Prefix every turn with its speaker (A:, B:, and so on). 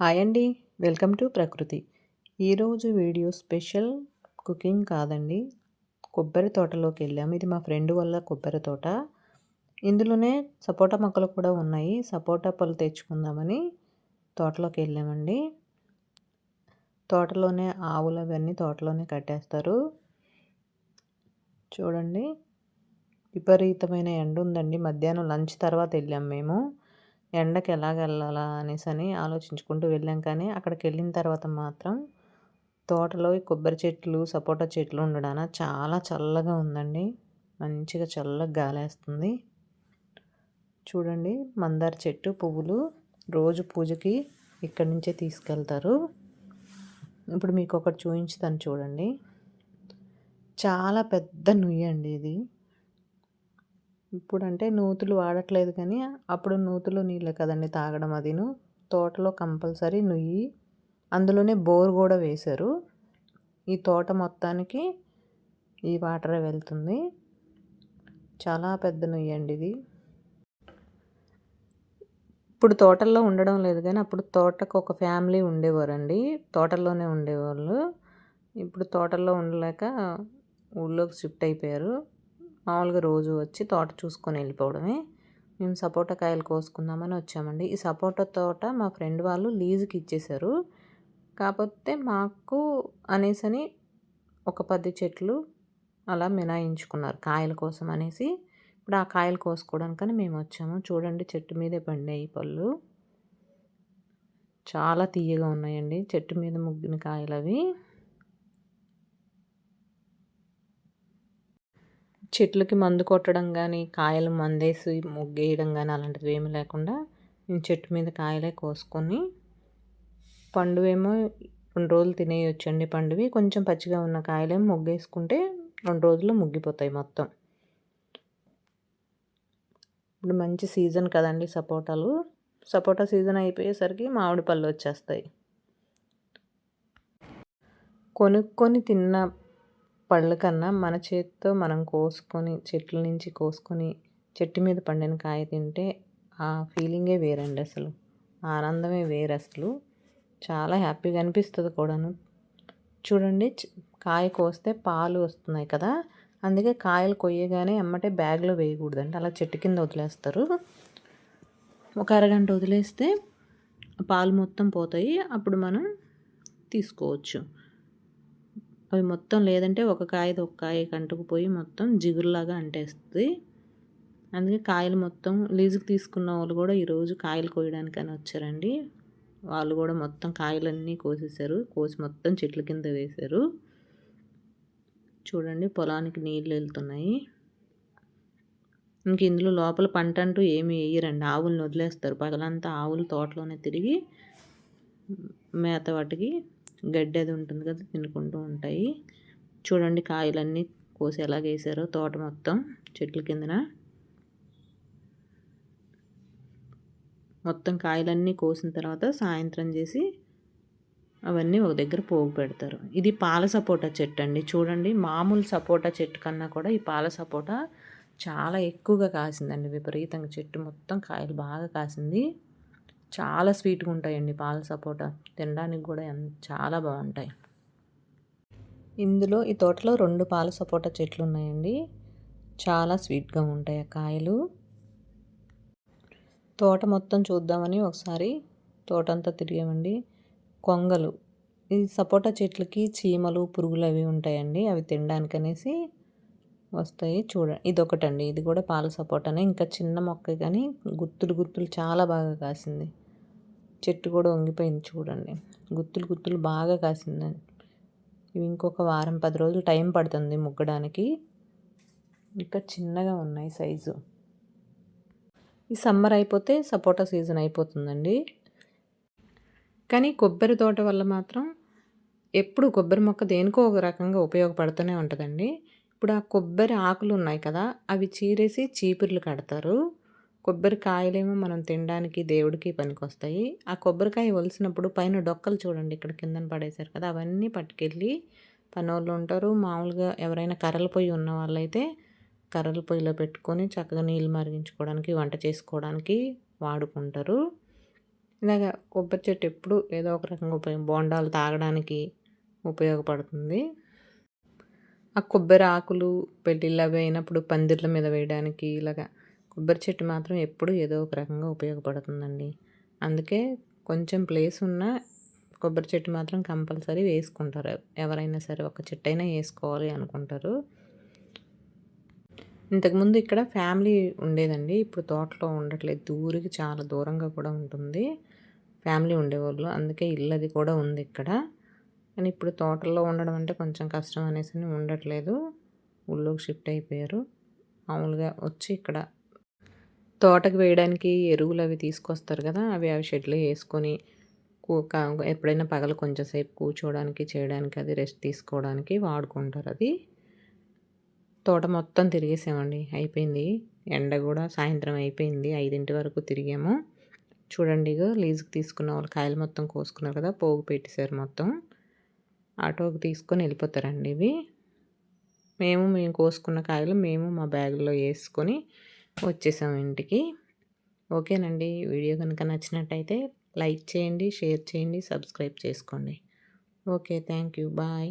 A: Hi అండి. Welcome to ప్రకృతి. ఈరోజు వీడియో స్పెషల్ కుకింగ్ కాదండి. కొబ్బరి తోటలోకి వెళ్ళాము ఇది మా ఫ్రెండ్ వల్ల కొబ్బరి తోట. ఇందులోనే సపోటా మొక్కలు కూడా ఉన్నాయి. సపోటా పళ్ళు తెచ్చుకుందామని తోటలోకి వెళ్ళామండి. తోటలోనే ఆవులు అవన్నీ తోటలోనే కట్టేస్తారు. చూడండి. విపరీతమైన ఎండ ఉందండి. మధ్యాహ్నం లంచ్ తర్వాత వెళ్ళాం మేము. ఎండకి ఎలాగ వెళ్ళాలా అనేసి అని ఆలోచించుకుంటూ వెళ్ళాం. కానీ అక్కడికి వెళ్ళిన తర్వాత మాత్రం తోటలో కొబ్బరి చెట్లు సపోటా చెట్లు ఉండడాన చాలా చల్లగా ఉందండి. మంచిగా చల్లగా గాలేస్తుంది. చూడండి మందార చెట్టు పువ్వులు రోజు పూజకి ఇక్కడి నుంచే తీసుకెళ్తారు. ఇప్పుడు మీకు ఒకటి చూపించుతాను చూడండి. చాలా పెద్ద నుయ్యి అండి ఇది. ఇప్పుడంటే నూతులు వాడట్లేదు కానీ అప్పుడు నూతులు నీళ్ళే కదండి తాగడం అదిను. తోటలో కంపల్సరీ నుయ్యి అందులోనే బోర్ కూడా వేశారు. ఈ తోట మొత్తానికి ఈ వాటరే వెళ్తుంది. చాలా పెద్ద నుయ్యి అండి ఇది. ఇప్పుడు తోటల్లో ఉండడం లేదు కానీ అప్పుడు తోటకు ఒక ఫ్యామిలీ ఉండేవారండి. తోటల్లోనే ఉండేవాళ్ళు. ఇప్పుడు తోటల్లో ఉండలేక ఊళ్ళోకి షిఫ్ట్ అయిపోయారు. మామూలుగా రోజు వచ్చి తోట చూసుకొని వెళ్ళిపోవడమే. మేము సపోటా కాయలు కోసుకుందామని వచ్చామండి. ఈ సపోటా తోట మా ఫ్రెండ్ వాళ్ళు లీజుకి ఇచ్చేశారు. కాకపోతే మాకు అనేసని ఒక పది చెట్లు అలా మినాయించుకున్నారు కాయల కోసం అనేసి. ఇప్పుడు ఆ కాయలు కోసుకోవడానికని మేము వచ్చాము. చూడండి చెట్టు మీదే పండాయి పళ్ళు. చాలా తీయగా ఉన్నాయండి. చెట్టు మీద ముగ్గిన కాయలు అవి చెట్లకి మందు కొట్టడం కానీ కాయలు మందేసి ముగ్గేయడం కానీ అలాంటివి ఏమీ లేకుండా నేను చెట్టు మీద కాయలే కోసుకొని పండువేమో రెండు రోజులు తినేయొచ్చండి పండువి. కొంచెం పచ్చిగా ఉన్న కాయలేమో ముగ్గేసుకుంటే రెండు రోజుల్లో ముగ్గిపోతాయి మొత్తం. ఇప్పుడు మంచి సీజన్ కదండి సపోటాలు. సపోటా సీజన్ అయిపోయేసరికి మామిడి పళ్ళు వచ్చేస్తాయి. కొనుక్కొని తిన్న పళ్ళ కన్నా మన చేతితో మనం కోసుకొని చెట్ల నుంచి కోసుకొని చెట్టు మీద పండిన కాయ తింటే ఆ ఫీలింగే వేరండి అసలు. ఆనందమే వేరు అసలు. చాలా హ్యాపీగా అనిపిస్తుంది కూడాను. చూడండి కాయ కోస్తే పాలు వస్తున్నాయి కదా అందుకే కాయలు కొయ్యగానే అమ్మటే బ్యాగ్లో వేయకూడదండి. అలా చెట్టు కింద వదిలేస్తారు. ఒక అరగంట వదిలేస్తే పాలు మొత్తం పోతాయి. అప్పుడు మనం తీసుకోవచ్చు. అవి మొత్తం లేదంటే ఒక కాయది ఒక కాయ కంటుకుపోయి మొత్తం జిగురులాగా అంటేస్తుంది. అందుకే కాయలు మొత్తం లీజుకి తీసుకున్న వాళ్ళు కూడా ఈరోజు కాయలు కోయడానికని వచ్చారండి. వాళ్ళు కూడా మొత్తం కాయలన్నీ కోసేసారు కోసి మొత్తం చెట్ల కింద వేశారు. చూడండి పొలానికి నీళ్ళు వెళ్తున్నాయి. ఇంక ఇందులో లోపల పంట అంటూ ఏమి వేయరండి. ఆవులను వదిలేస్తారు. పగలంతా ఆవులు తోటలోనే తిరిగి మేత వాటికి గడ్డి అది ఉంటుంది కదా తినుకుంటూ ఉంటాయి. చూడండి కాయలన్నీ కోసి ఎలాగ వేసారో తోట మొత్తం చెట్ల కిందన. మొత్తం కాయలన్నీ కోసిన తర్వాత సాయంత్రం చేసి అవన్నీ ఒక దగ్గర పోగు పెడతారు. ఇది పాల సపోటా చెట్టు అండి. చూడండి మామూలు సపోటా చెట్టు కన్నా కూడా ఈ పాల సపోటా చాలా ఎక్కువగా కాసిందండి. విపరీతంగా చెట్టు మొత్తం కాయలు బాగా కాసింది. చాలా స్వీట్గా ఉంటాయండి పాల సపోటా. తినడానికి కూడా చాలా బాగుంటాయి. ఇందులో ఈ తోటలో రెండు పాల సపోటా చెట్లు ఉన్నాయండి. చాలా స్వీట్గా ఉంటాయి ఆ కాయలు. తోట మొత్తం చూద్దామని ఒకసారి తోట అంతా తిరిగామండి. కొంగలు. ఈ సపోటా చెట్లకి చీమలు పురుగులు అవి ఉంటాయండి. అవి తినడానికి అనేసి వస్తాయి. చూడ ఇదొకటండి. ఇది కూడా పాల సపోటానే. ఇంకా చిన్న మొక్క కానీ గుత్తులు గుత్తులు చాలా బాగా కాసింది. చెట్టు కూడా వంగిపోయింది చూడండి. గుత్తులు గుత్తులు బాగా కాసిందండి. ఇవి ఇంకొక వారం పది రోజులు టైం పడుతుంది ముగ్గడానికి. ఇంకా చిన్నగా ఉన్నాయి సైజు. ఈ సమ్మర్ అయిపోతే సపోటా సీజన్ అయిపోతుందండి. కానీ కొబ్బరి తోట వల్ల మాత్రం ఎప్పుడు కొబ్బరి మొక్క దేనికో ఒక రకంగా ఉపయోగపడుతూనే ఉంటుందండి. ఇప్పుడు ఆ కొబ్బరి ఆకులు ఉన్నాయి కదా అవి చీరేసి చీపుర్లు కడతారు. కొబ్బరికాయలేమో మనం తినడానికి దేవుడికి పనికొస్తాయి. ఆ కొబ్బరికాయ ఒలిసినప్పుడు పైన డొక్కలు చూడండి ఇక్కడ కిందన పడేశారు కదా అవన్నీ పట్టుకెళ్ళి పనోళ్ళు ఉంటారు. మామూలుగా ఎవరైనా కర్రల పొయ్యి ఉన్న వాళ్ళైతే కర్రల పొయ్యిలో పెట్టుకొని చక్కగా నీళ్ళు మరిగించుకోవడానికి వంట చేసుకోవడానికి వాడుకుంటారు. ఇలాగ కొబ్బరి చెట్టు ఎప్పుడు ఏదో ఒక రకంగా ఉపయోగం బోండాలు తాగడానికి ఉపయోగపడుతుంది. ఆ కొబ్బరి ఆకులు పెళ్ళిళ్ళు అవి అయినప్పుడు పందిర్ల మీద వేయడానికి ఇలాగా కొబ్బరి చెట్టు మాత్రం ఎప్పుడు ఏదో ఒక రకంగా ఉపయోగపడుతుందండి. అందుకే కొంచెం ప్లేస్ ఉన్న కొబ్బరి చెట్టు మాత్రం కంపల్సరీ వేసుకుంటారు. ఎవరైనా సరే ఒక చెట్టు అయినా వేసుకోవాలి అనుకుంటారు. ఇంతకుముందు ఇక్కడ ఫ్యామిలీ ఉండేదండి. ఇప్పుడు తోటలో ఉండట్లేదు. దూరికి చాలా దూరంగా కూడా ఉంటుంది. ఫ్యామిలీ ఉండేవాళ్ళు. అందుకే ఇల్లు అది కూడా ఉంది ఇక్కడ. కానీ ఇప్పుడు తోటల్లో ఉండడం అంటే కొంచెం కష్టం అనేసి ఉండట్లేదు. ఊళ్ళోకి షిఫ్ట్ అయిపోయారు. మామూలుగా వచ్చి ఇక్కడ తోటకు వేయడానికి ఎరువులు అవి తీసుకొస్తారు కదా అవి అవి షెడ్లో వేసుకొని ఎప్పుడైనా పగలు కొంచెం సేపు కూర్చోవడానికి చేయడానికి అది రెస్ట్ తీసుకోవడానికి వాడుకుంటారు అది. తోట మొత్తం తిరిగేసామండి అయిపోయింది. ఎండ కూడా సాయంత్రం అయిపోయింది ఐదింటి వరకు తిరిగాము. చూడండి లీజుకి తీసుకున్న వాళ్ళు కాయలు మొత్తం కోసుకున్నారు కదా పోగు పెట్టేశారు మొత్తం. ఆటోకి తీసుకొని వెళ్ళిపోతారండి ఇవి. మేము మేము కోసుకున్న కాయలు మేము మా బ్యాగులో వేసుకొని వచ్చేసాం ఇంటికి. ఓకేనండి. వీడియో కనుక నచ్చినట్టయితే లైక్ చేయండి షేర్ చేయండి సబ్స్క్రైబ్ చేసుకోండి. Okay thank you. బాయ్.